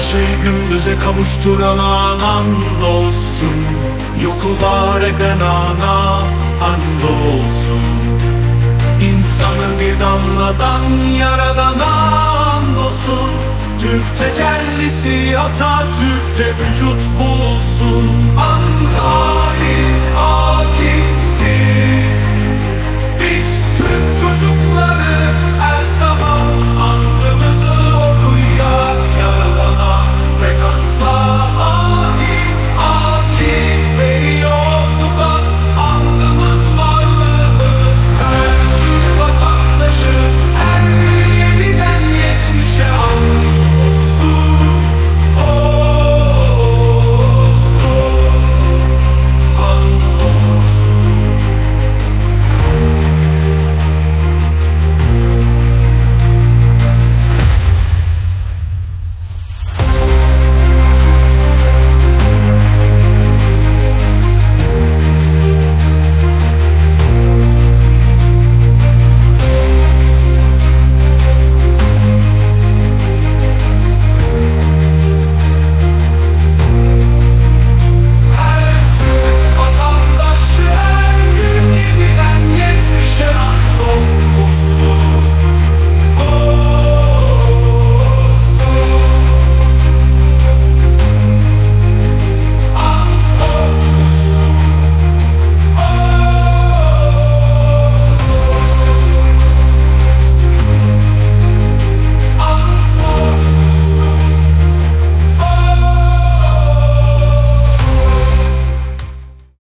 Geceyi gündüze kavuşturan anan olsun. Yoku var eden ana olsun. İnsanı bir damladan yaradana olsun. Türk tecellisi Atatürk'te vücut bulsun. Antalit